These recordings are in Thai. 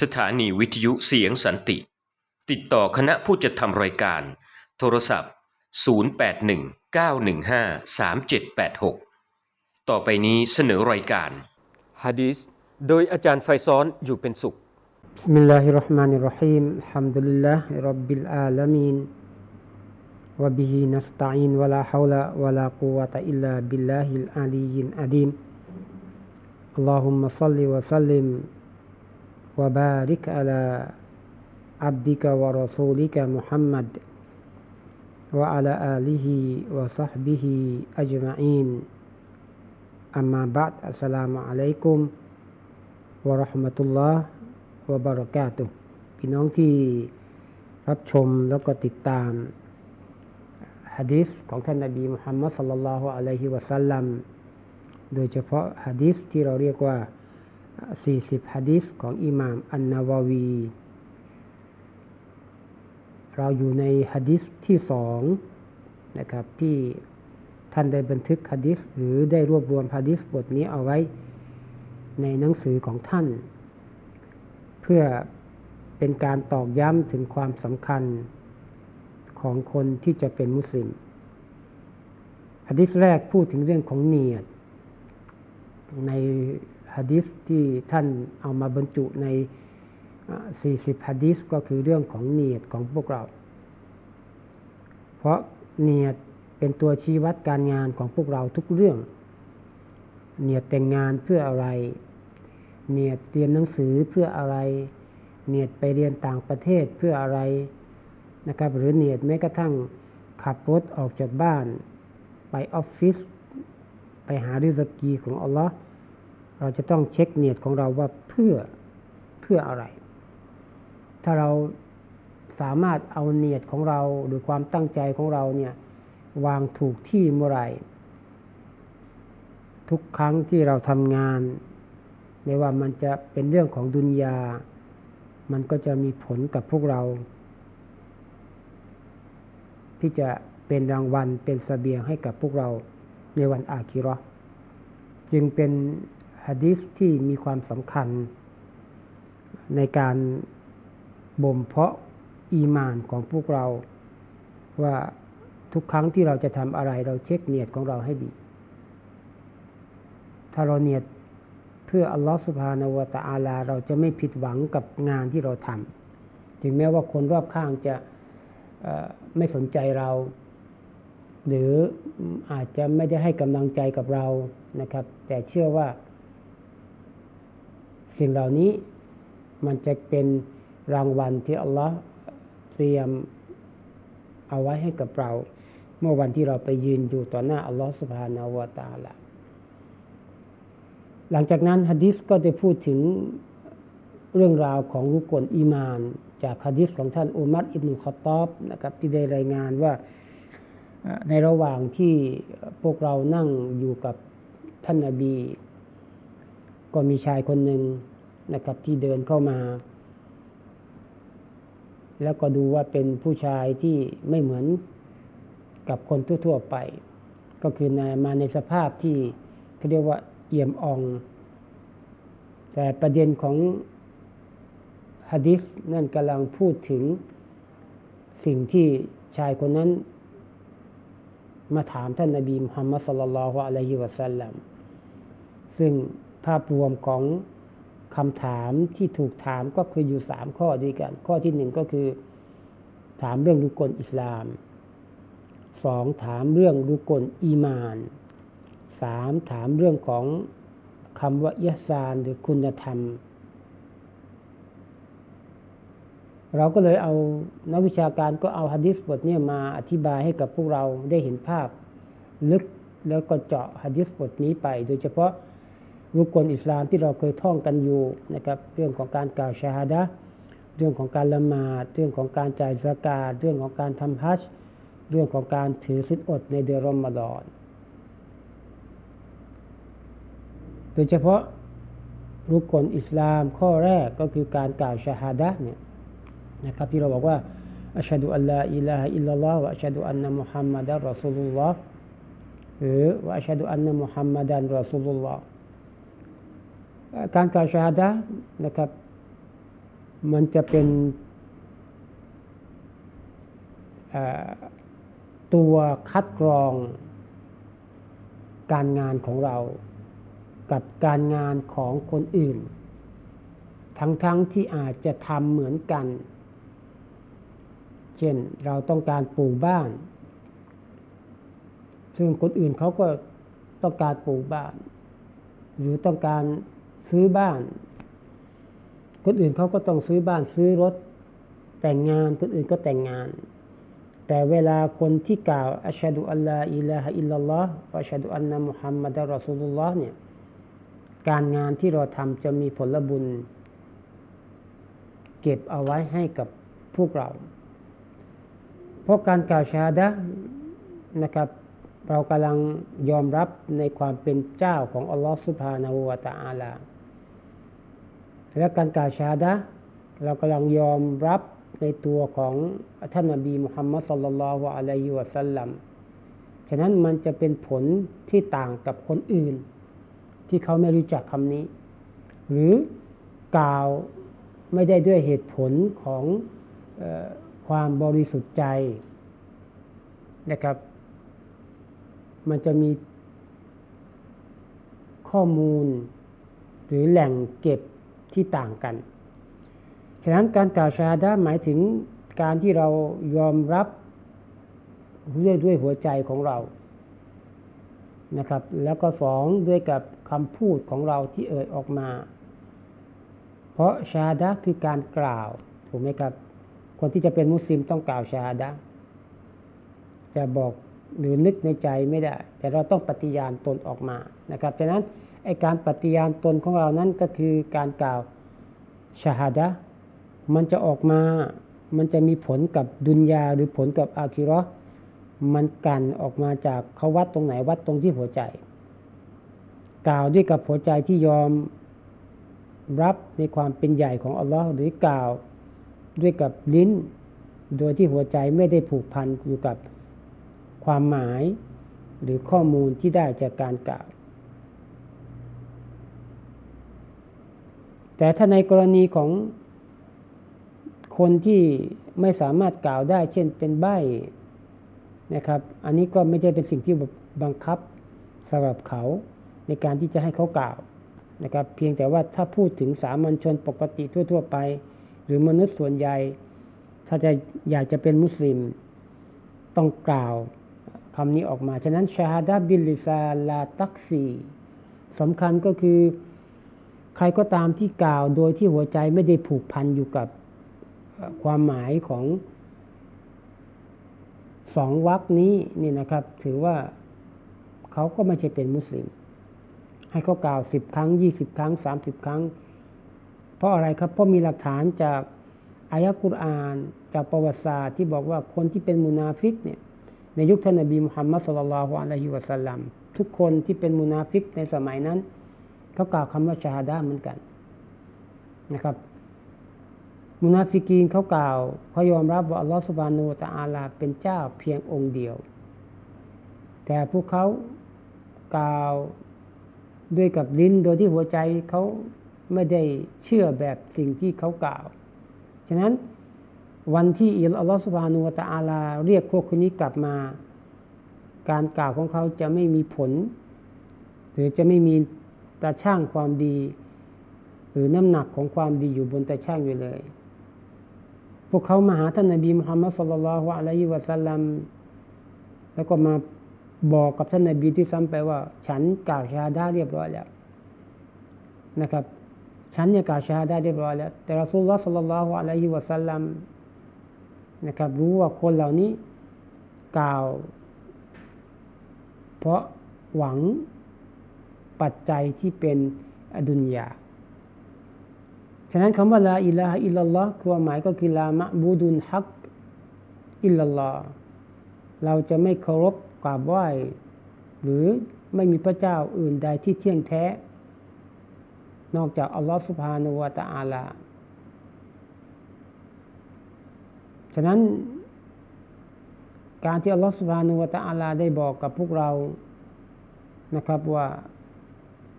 สถานีวิทยุเสียงสันติ ติดต่อคณะผู้จัดทำรายการ โทรศัพท์ 0819153786 ต่อไปนี้เสนอรายการฮะดีษโดยอาจารย์ไฟซ้อนอยู่เป็นสุข بسم الله الرحمن الرحيم الحمد لله رب العالمين وبه نستعين ولا حول ولا قوة إلا بالله العلي العظيم اللهم صل وسلم وبارك على عبدك ورسولك محمد وعلى آله وصحبه أجمعين أما بعد السلام عليكم วะเราะห์มะตุลลอฮ์วะบะเราะกาตุฮ์พี่น้องที่รับชมแล้วก็ติดตามฮะดีษของท่านนบีมุฮัมมัดศ็อลลัลลอฮุอะลัยฮิวะสัลลัมโดยเฉพาะฮะดีษที่เราเรียกว่า 40ฮะดีษของอิหม่ามอันนาวาวี เราอยู่ในฮะดีษที่สองนะครับที่ท่านได้บันทึกฮะดีษหรือได้รวบรวมฮะดีษบทนี้เอาไว้ในหนังสือของท่าน เพื่อเป็นการตอกย้ำถึงความสำคัญของคนที่จะเป็นมุสลิมฮะดิษแรกพูดถึงเรื่องของเนียดใน ฮะดิษที่ท่านเอามาบรรจุใน 40ฮะดิษก็คือเรื่องของเนียดของพวกเรา เพราะเนียดเป็นตัวชี้วัดการงานของพวกเราทุกเรื่อง เนียดแต่งงานเพื่ออะไร เนียดเรียนหนังสือเพื่ออะไร เนียดไปเรียนต่างประเทศเพื่ออะไรนะครับ หรือเนียดแม้กระทั่งขับรถออกจากบ้าน ไปออฟฟิศไปหาริสกีของอัลลอฮ์ เราจะต้องเช็คเนียดของเราว่าเพื่อเพื่ออะไร ถ้าเราสามารถเอาเนียดของเราหรือความตั้งใจของเราเนี่ยวางถูกที่เมื่อไหร่ทุกครั้งที่เราทำงาน ไม่ว่ามันจะเป็นเรื่องของดุนยา มันก็จะมีผลกับพวกเรา ที่จะเป็นรางวัลเป็นสเสบียงให้กับพวกเราในวันอาคิรอจึงเป็น ฮะดิษที่มีความสำคัญ ในการบ่มเพาะอีมานของพวกเรา ว่าทุกครั้งที่เราจะทำอะไรเราเช็คเนียดของเราให้ดี ถ้าเราเนียดเพื่ออัลลอฮฺสุบฮานาวะตะอาลา เราจะไม่ผิดหวังกับงานที่เราทำถึงแม้ว่าคนรอบข้างจะไม่สนใจเรา หรืออาจจะไม่ได้ให้กำลังใจกับเรานะครับ แต่เชื่อว่า สิ่งเหล่านี้มันจะเป็นรางวัลที่อัลลอฮ์เตรียมเอาไว้ให้กับเรา เมื่อวันที่เราไปยืนอยู่ต่อหน้าอัลลอฮ์สุบฮานาวตาละหลังจากนั้นฮะดิษก็ได้พูดถึงเรื่องราวของรุกลอีมาน จากฮะดิษของท่านอุมัรอิบนุขตอบนะครับที่ได้รายงานว่าในระหว่างที่พวกเรานั่งอยู่กับท่านนาบี ก็มีชายคนหนึ่งนะครับที่เดินเข้ามา แล้วก็ดูว่าเป็นผู้ชายที่ไม่เหมือนกับคนทั่วๆไป ก็คือมาในสภาพที่เขาเรียกว่าเอี่ยมอ่อง แต่ประเด็นของฮะดิษนั่นกำลังพูดถึงสิ่งที่ชายคนนั้น มาถามท่านนาบีมุฮัมมัดสลลัลฮุอะลัยฮิวะสัลลัมซึ่ง ภาพรวมของคำถามที่ถูกถามก็คืออยู่สามข้อด้วยกัน ข้อที่หนึ่งก็คือถามเรื่องรุกลอิสลามสองถามเรื่องรุกลอีมานสามถามเรื่องของคำว่ายะซานหรือคุณธรรม เราก็เลยเอานักวิชาการก็เอาฮะดิษบทนี้มาอธิบายให้กับพวกเราได้เห็นภาพ ลึกแล้วก็เจาะฮะดิษบทนี้ไป โดยเฉพาะ รุกลอิสลามที่เราเคยท่องกันอยู่นะครับเรื่องของการกล่าวชาฮาดะเรื่องของการละหมาด เรื่องของการจ่ายสกาดเรื่องของการทำฮัจเรื่องของการถือสิทธิอดในเดือนรอมฎอนโดยเฉพาะรุกลอิสลามข้อแรกก็คือการกล่าวชาฮาดะเนี่ยนะครับที่เราบอกว่าอัชฮะดุอัลลอฮ์อิลาฮอิลลัลลอฮ์วะอัชฮะดุอันนะมุฮัมมัดอัลรอซูลุลลอฮ์หรือวะอัชฮะดุอันนะมุฮัมมัดันรอซูลุลลอฮ์ การกล่าวชาฮาดะนะครับ มันจะเป็นตัวคัดกรองการงานของเรา กับการงานของคนอื่น ทั้งๆทที่อาจจะทำเหมือนกัน เช่นเราต้องการปลูกบ้าน ซึ่งคนอื่นเขาก็ต้องการปลูกบ้าน หรือต้องการ ซื้อบ้าน คนอื่นเขาก็ต้องซื้อบ้านซื้อรถ แต่งงานคนอื่นก็แต่งงาน แต่เวลาคนที่กล่าวอัชฮะดุอัลลอฮ์อิลาฮอิลลัลลอฮ์อัชฮะดุอันนะมุฮัมมัดรอสูลุลลอฮ์เนี่ยการงานที่เราทำจะมีผลบุญ เก็บเอาไว้ให้กับพวกเรา เพราะการกล่าวชาดะนะครับเรากำลังยอมรับในความเป็นเจ้าของอัลลอฮฺสุบฮานาหูวตาอาลา และการกล่าวชาดะเรากำลังยอมรับในตัวของท่านนบีมุฮัมมัดสุลลัลลอฮุอะลัยฮิวะสัลลัมฉะนั้นมันจะเป็นผลที่ต่างกับคนอื่น ที่เขาไม่รู้จักคำนี้ หรือกล่าวไม่ได้ด้วยเหตุผลของออความบริสุทธิ์ใจนะครับ มันจะมีข้อมูลหรือแหล่งเก็บ ที่ต่างกัน ฉะนั้นการกล่าวชาดะหมายถึงการที่เรายอมรับด้วยด้วยหัวใจของเรานะครับ แล้วก็สองด้วยกับคำพูดของเราที่เอ่ยออกมา เพราะชาดะคือการกล่าวถูกไหมครับ คนที่จะเป็นมุสลิมต้องกล่าวชาดะจะบอกหรือนึกในใจไม่ได้ แต่เราต้องปฏิญาณตนออกมานะครับฉะนั้น ไอการปฏิญาณตนของเรานั้นก็คือการกล่าวชาฮดะมันจะออกมา มันจะมีผลกับดุนยาหรือผลกับอาคิรอมันกันออกมาจากเขาวัดตรงไหนวัดตรงที่หัวใจ กล่าวด้วยกับหัวใจที่ยอมรับในความเป็นใหญ่ของอัลลอฮ์หรือกล่าวด้วยกับลิ้น โดยที่หัวใจไม่ได้ผูกพันอยู่กับความหมาย หรือข้อมูลที่ได้จากการกล่าว แต่ถ้าในกรณีของคนที่ไม่สามารถกล่าวได้ เช่นเป็นใบ้นะครับ อันนี้ก็ไม่ใช่เป็นสิ่งที่บังคับสำหรับเขาในการที่จะให้เขากล่าวนะครับ เพียงแต่ว่าถ้าพูดถึงสามัญชนปกติทั่ว ๆ ไป หรือมนุษย์ส่วนใหญ่ ถ้าจะอยากจะเป็นมุสลิมต้องกล่าวคำนี้ออกมา ฉะนั้นชาฮดาบิลลิซาลาตักฟีสำคัญก็คือ ใครก็ตามที่กล่าวโดยที่หัวใจไม่ได้ผูกพันอยู่กับความหมายของสองวรรคนี้นี่นะครับ ถือว่าเขาก็ไม่ใช่เป็นมุสลิม ให้เขากล่าวสิบครั้งยี่สิบครั้งสามสิบครั้ง เพราะอะไรครับ เพราะมีหลักฐานจากอายะกุรอานจากประวัติศาสตร์ที่บอกว่าคนที่เป็นมุนาฟิกเนี่ยในยุคท่านนบีมุฮัมมัดสุลลัลฮุอะลัยฮิวะสัลลัมทุกคนที่เป็นมุนาฟิกในสมัยนั้น เขากล่าวคำว่าชาฮดาเหมือนกันนะครับ มุนาฟิกีนเขากล่าวเขายอมรับว่าอัลลอฮฺสุบานูตะอาลาเป็นเจ้าเพียงองค์เดียว แต่พวกเขากล่าวด้วยกับลิ้นโดยที่หัวใจเขาไม่ได้เชื่อแบบสิ่งที่เขากล่าว ฉะนั้นวันที่อัลลอฮฺสุบานูตะอาลาเรียกพวกคนนี้กลับมา การกล่าวของเขาจะไม่มีผล หรือจะไม่มี ตาช่างความดี หรือน้ำหนักของความดีอยู่บนตาช่างอยู่เลย พวกเขามาหาท่านนบีมุฮัมมัดสุลลัลฮุอะลัยฮิวะสัลลัมแล้วก็มาบอกกับท่านนบีที่ซ้ำไปว่า ฉันกล่าวชาดาเรียบร้อยแล้วนะครับ ฉันเนี่ยกล่าวชาดาเรียบร้อยแล้ว แต่รอสูลลอฮ์สุลลัลฮุอะลัยฮิวะสัลลัมนะครับ รู้ว่าคนเหล่านี้กล่าว เพราะหวัง ปัจจัยที่เป็นอดุนยา ฉะนั้นคำว่าลาอิลาฮอิลลัลลอฮ์ความหมายก็คือลามะบูดุนฮักอิลลัลลอฮ์เราจะไม่เคารพกราบไหว้หรือไม่มีพระเจ้าอื่นใดที่เที่ยงแท้ นอกจากอัลลอฮ์สุบฮานุวะตะอาลา ฉะนั้นการที่อัลลอฮ์สุบฮานุวะตะอาลาได้บอกกับพวกเรานะครับว่า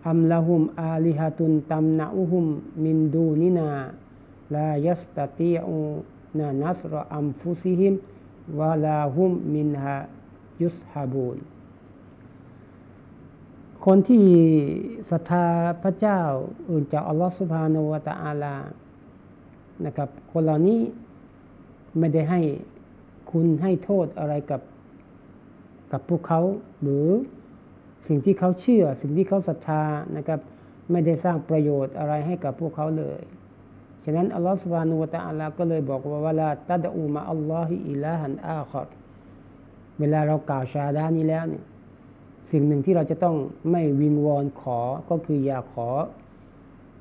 อัมละหุมอาลิฮะตุนตัมนะอุหุมมินดูนินาลายัสตติอูนานัสรอัมฟุซิฮิมวะลาฮุมมินฮายุสฮาบูนคนที่ศรัทธาพระเจ้าอื่นจากอัลลอฮฺสุบฮานาวะตะอาลานะครับ คนเหล่านี้ไม่ได้ให้คุณให้โทษอะไรกับกับพวกเขาหรือ สิ่งที่เขาเชื่อ สิ่งที่เขาศรัทธานะครับไม่ได้สร้างประโยชน์อะไรให้กับพวกเขาเลย ฉะนั้นอัลลอฮฺสุบานุวะตะอาลาก็เลยบอกว่าวลาตัดอูมาอัลลอฮิอิลาฮันอาคอรเวลาเรากล่าวชาดานี้แล้วเนี่ยสิ่งหนึ่งที่เราจะต้องไม่วิงวอนขอก็คืออย่าขอ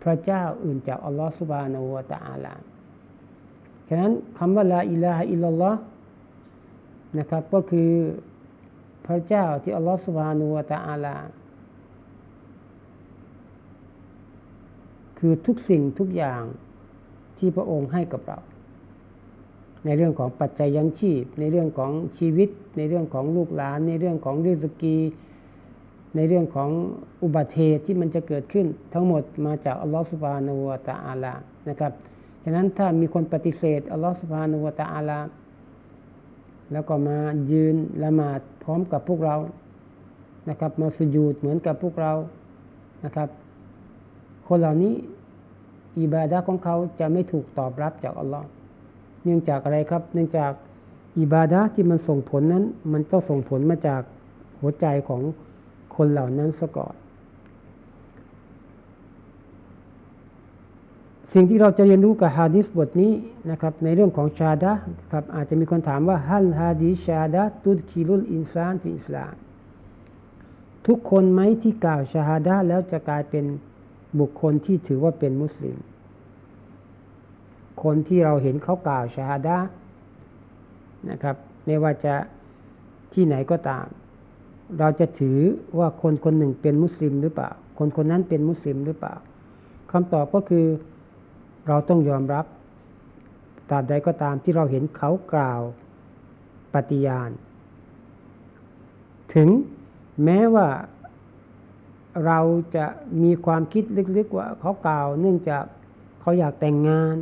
พระเจ้าอื่นจากอัลลอฮฺสุบานาอูตะอาลาฉะนั้นคำว่าลาอิลาฮะอิลลัลลอฮ์นะครับก็คือ พระเจ้าที่อัลลอฮฺสุบฮานาอูตะอาลา คือทุกสิ่งทุกอย่างที่พระองค์ให้กับเรา ในเรื่องของปัจจัยยังชีพ ในเรื่องของชีวิต ในเรื่องของลูกหลาน ในเรื่องของริสกี ในเรื่องของอุบัติเหตุที่มันจะเกิดขึ้น ทั้งหมดมาจากอัลลอฮฺสุบฮานาอูตะอาลานะครับฉะนั้นถ้ามีคนปฏิเสธอัลลอฮฺสุบฮานาอูตะอาลา แล้วก็มายืนละหมาดพร้อมกับพวกเรานะครับ มาสุญูดเหมือนกับพวกเรานะครับ คนเหล่านี้อิบาดะของเขาจะไม่ถูกตอบรับจากอัลลอฮ์เนื่องจากอะไรครับ เนื่องจากอิบาดะที่มันส่งผลนั้น มันต้องส่งผลมาจากหัวใจของคนเหล่านั้นซะก่อน สิ่งที่เราจะเรียนรู้กับฮะดิษบทนี้นะครับในเรื่องของชาดะครับอาจจะมีคนถามว่าฮัลฮะดีชาดะตุดคิลุลอินซานฟิอิสลามทุกคนไหมที่กล่าวชาฮาดะแล้วจะกลายเป็นบุคคลที่ถือว่าเป็นมุสลิม คนที่เราเห็นเขากล่าวชาฮาดะนะครับ ไม่ว่าจะที่ไหนก็ตาม เราจะถือว่าคนคนหนึ่งเป็นมุสลิมหรือเปล่า คนคนนั้นเป็นมุสลิมหรือเปล่าคำตอบก็คือ เราต้องยอมรับตราบใดก็ตามที่เราเห็นเขากล่าวปฏิญาณ ถึงแม้ว่าเราจะมีความคิดลึกๆว่าเขากล่าวเนื่องจากเขาอยากแต่งงาน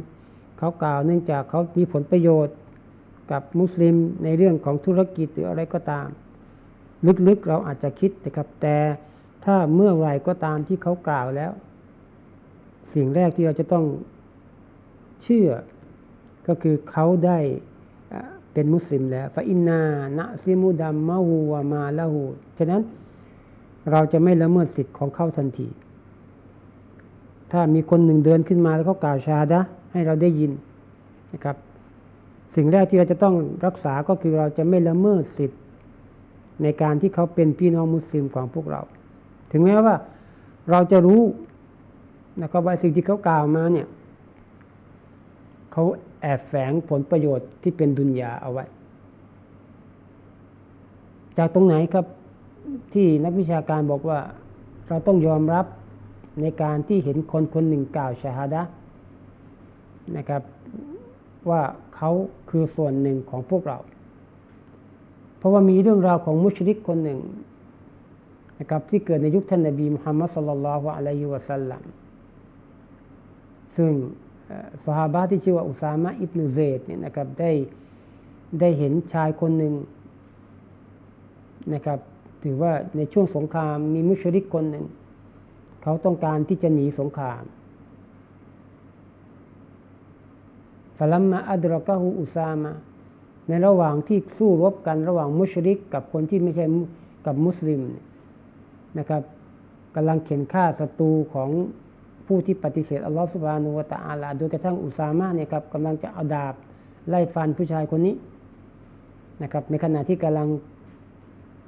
เขากล่าวเนื่องจากเขามีผลประโยชน์กับมุสลิมในเรื่องของธุรกิจหรืออะไรก็ตาม ลึกๆเราอาจจะคิดนะครับ แต่ถ้าเมื่อไรก็ตามที่เขากล่าวแล้ว สิ่งแรกที่เราจะต้อง เชื่อ ก็คือเขาได้เป็นมุสลิมแล้วฟาอินนานะซิมุดัมมะฮูวามาละหูฉะนั้นเราจะไม่ละเมิดสิทธิ์ของเขาทันที ถ้ามีคนหนึ่งเดินขึ้นมาแล้วเขากล่าวชาดะให้เราได้ยินนะครับ สิ่งแรกที่เราจะต้องรักษาก็คือเราจะไม่ละเมิดสิทธิ์ในการที่เขาเป็นพี่น้องมุสลิมของพวกเรา ถึงแม้ว่าเราจะรู้นะครับว่าสิ่งที่เขากล่าวมาเนี่ย เขาแอบแฝงผลประโยชน์ที่เป็นดุนยาเอาไว้ จากตรงไหนครับที่นักวิชาการบอกว่าเราต้องยอมรับในการที่เห็นคนคนหนึ่งกล่าวชาฮาดะนะครับว่าเขาคือส่วนหนึ่งของพวกเรา เพราะว่ามีเรื่องราวของมุชริกคนหนึ่งนะครับที่เกิดในยุคท่านนบีมุฮัมมัดสุลลัลลอฮุอะลัยฮิวะสัลลัมซึ่ง สหาบะที่ชื่อว่าอุซามะอิบนุเซดเนี่ยนะครับได้ได้เห็นชายคนหนึ่งนะครับถือว่าในช่วงสงครามมีมุชริกคนหนึ่ง เขาต้องการที่จะหนีสงครามฟลัมมาอัดรกะฮูอุซามะในระหว่างที่สู้รบกันระหว่างมุชริก กับคนที่ไม่ใช่กับมุสลิมนะครับกำลังเข็นฆ่าศัตรูของ ผู้ที่ปฏิเสธอัลลอฮฺสุบานุวะตะอาลาโดยกระทั่งอุซามะเนี่ยครับกำลังจะเอาดาบไล่ฟันผู้ชายคนนี้นะครับในขณะที่กำลัง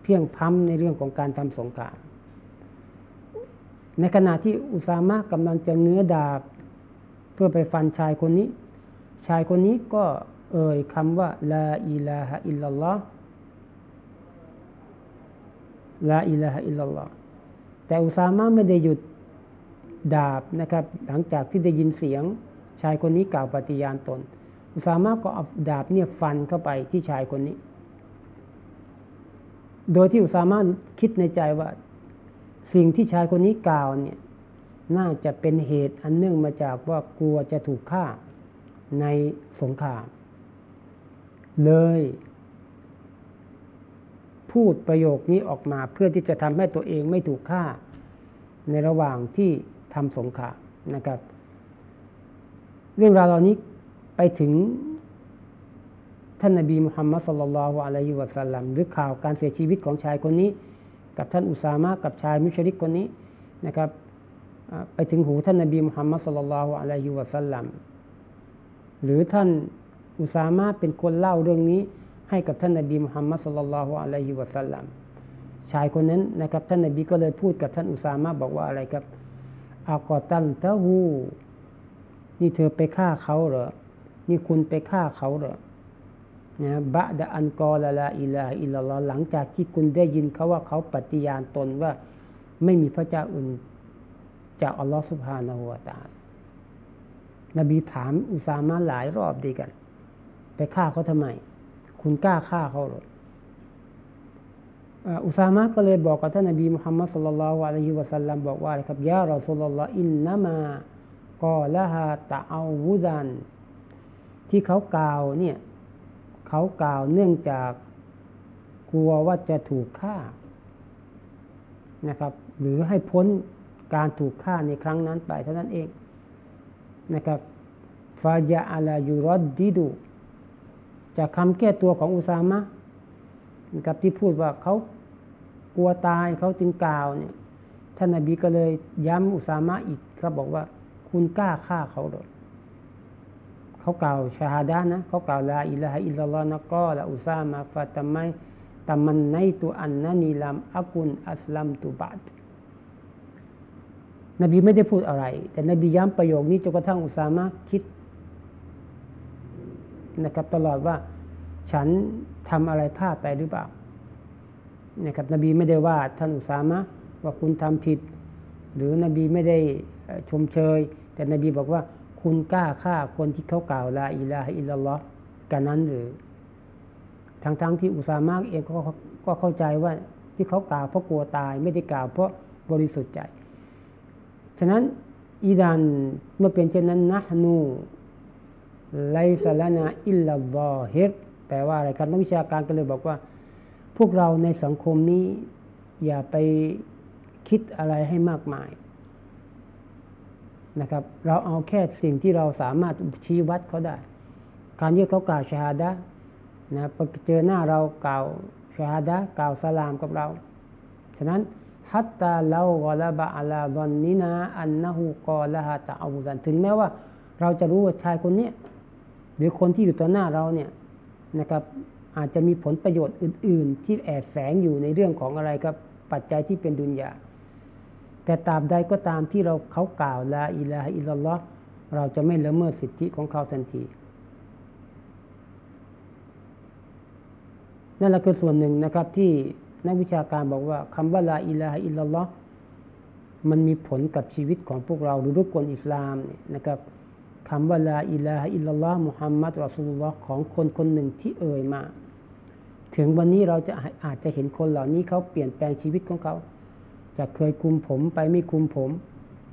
เพียงพ้ำในเรื่องของการทำสงครามในขณะที่อุซามะกำลังจะเงื้อดาบ เพื่อไปฟันชายคนนี้ ชายคนนี้ก็เอ่ยคำว่าลาอิลาฮะอิลลัลลอฮ์ลาอิลาฮะอิลลัลลอฮ์แต่อุซามะไม่ได้หยุด ดาบนะครับ หลังจากที่ได้ยินเสียงชายคนนี้กล่าวปฏิญาณตน อุซามะก็เอาดาบเนี่ยฟันเข้าไปที่ชายคนนี้ โดยที่อุซามะคิดในใจว่า สิ่งที่ชายคนนี้กล่าวเนี่ยน่าจะเป็นเหตุอันเนื่องมาจากว่ากลัวจะถูกฆ่าในสงคราม เลย พูดประโยคนี้ออกมาเพื่อที่จะทำให้ตัวเองไม่ถูกฆ่า ในระหว่างที่ ทำสงครามนะครับ เรื่องราวเหล่านี้ไปถึงท่านนบีมุฮัมมัดสุลลัลลอฮุอะลัยฮิวะสัลลัมหรือข่าวการเสียชีวิตของชายคนนี้ กับท่านอุซามะกับชายมุชริกคนนี้นะครับไปถึงหูท่านนบีมุฮัมมัดสุลลัลลอฮุอะลัยฮิวะสัลลัมหรือท่านอุซามะเป็นคนเล่าเรื่องนี้ให้กับท่านนบีมุฮัมมัดสุลลัลลอฮุอะลัยฮิวะสัลลัมชายคนนั้นนะครับท่านนบีก็เลยพูดกับท่านอุซามะบอกว่าอะไรครับ อากอตันตะฮูนี่เธอไปฆ่าเขาเหรอ นี่คุณไปฆ่าเขาเหรอนะบะดะอันกอลลาอิลาอิลลัลลอหลังจากที่คุณได้ยินเขาว่าเขาปฏิญาณตนว่าไม่มีพระเจ้าอื่นจากอัลลอฮ์สุบฮานะฮูวตาลนบีถามอุซามะหลายรอบดีกัน ไปฆ่าเขาทำไม คุณกล้าฆ่าเขาเหรอ อุซามะก็เลยบอกกับท่านนบีมุฮัมมัดสุลลัลลอฮุอะลัยฮิวะสัลลัมบอกว่าอะไรครับยารอสุลลัลลอฮ์อินนามากอละฮาตะอาวุดัน ที่เขากล่าวเนี่ยเขากล่าวเนื่องจากกลัวว่าจะถูกฆ่านะครับ หรือให้พ้นการถูกฆ่าในครั้งนั้นไปเท่านั้นเองนะครับฟาจาอาลายูรอดดิดูจากคำแก้ตัวของอุซามะนะครับที่พูดว่าเขา กลัวตายเขาจึงกล่าวเนี่ยท่านนบีก็เลยย้ำอุซามะอีกครับบอกว่า คุณกล้าฆ่าเขาหรอเขากล่าวชาฮาดานะเขากล่าวลาอิลาฮอิลลัลลอฮ์นะก็ละอุซามาฟาตามัยตามันไนตุอันนานีลัมอักุนอัสลัมตุบัดนบีไม่ได้พูดอะไร แต่นบีย้ำประโยคนี้จนกระทั่งอุซามะคิดนะครับตลอดว่าฉันทำอะไรพลาดไปหรือเปล่า นะครับนบีไม่ได้ว่าท่านอุซามะว่าคุณทำผิด หรือนบีไม่ได้ชมเชย แต่นบีบอกว่าคุณกล้าฆ่าคนที่เขากล่าวลาอิลาฮะอิลลัลลอฮ์กันนั้นหรือทั้งๆทที่อุซามะเองก็ก็เข้าใจว่าที่เขากล่าวเพราะกลัวตายไม่ได้กล่าวเพราะบริสุทธิ์ใจ ฉะนั้นอีดานเมื่อเป็นเช่นนั้นนะนูไลซาลานาอิลลัลลอฮิรแปลว่าอะไรครับนักวิชาการก็เลยบอกว่า พวกเราในสังคมนี้อย่าไปคิดอะไรให้มากมายนะครับ เราเอาแค่สิ่งที่เราสามารถชี้วัดเขาได้ การที่เขากล่าวชาฮาดะนะพอเจอหน้าเรากล่าวชาฮาดะกล่าวสลามกับเรา ฉะนั้นฮัตตาเรากอลาบะอาลาดอนนินาอันนะฮูกอละฮะตะอาวุซันถึงแม้ว่า เราจะรู้ว่าชายคนนี้หรือคนที่อยู่ต่อหน้าเราเนี่ยนะครับ อาจจะมีผลประโยชน์อื่น ๆ ที่แอบแฝงอยู่ในเรื่องของอะไรครับปัจจัยที่เป็นดุนยาแต่ตาบใดก็ตามที่เราเขากล่าวลาอิลาฮะอิลลัลลอฮ์เราจะไม่ละเมิดสิทธิของเขาทันทีนั่นแหละคือส่วนหนึ่งนะครับที่นักวิชาการบอกว่าคำว่าลาอิลาฮะอิลลัลลอฮ์มันมีผลกับชีวิตของพวกเราหรือรุกคนอิสลามเนี่ยนะครับคำว่าลาอิลาฮะอิลลัลลอฮ์มุฮัมมัดรอสูลุลลอฮ์ของคนคนหนึ่งที่เอ่ยมา ถึงวันนี้เราจะอาจจะเห็นคนเหล่านี้เขาเปลี่ยนแปลงชีวิตของเขาจากเคยคุมผมไปไม่คุมผม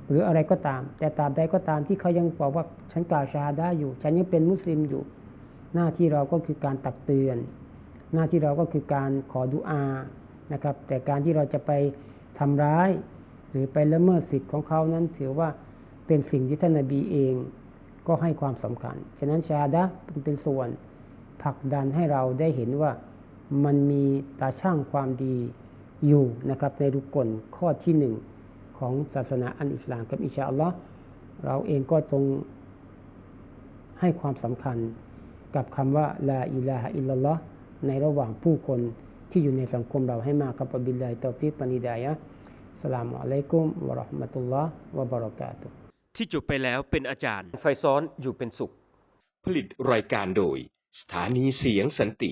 หรืออะไรก็ตาม แต่ตราบใดก็ตามที่เขายังบอกว่าฉันกล่าวชาฮาดะห์อยู่ ฉันยังเป็นมุสลิมอยู่ หน้าที่เราก็คือการตักเตือน หน้าที่เราก็คือการขอดุอานะครับ แต่การที่เราจะไปทำร้าย หรือไปละเมิดสิทธิ์ของเขานั้นถือว่าเป็นสิ่งที่ท่านนบีเองก็ให้ความสำคัญ ฉะนั้นชาฮาดะเป็นส่วนผลักดันให้เราได้เห็นว่า มันมีตาช่างความดีอยู่นะครับในรุกกลข้อที่หนึ่งของศาสนาอันอิสลามกับอินชาอัลลอฮ์เราเองก็จงให้ความสำคัญกับคำว่าลาอิลาฮะอิลลัลลอฮ์ในระหว่างผู้คนที่อยู่ในสังคมเราให้มากกับอับิลลาฮิตอฟิกปานิดายะห์อัสสลามุอะลัยกุมวะเราะห์มะตุลลอฮ์วะบะเราะกาตุฮ์ที่จบไปแล้วเป็นอาจารย์ ไฟซ้อนอยู่เป็นสุข ผลิตรายการโดย สถานีเสียงสันติ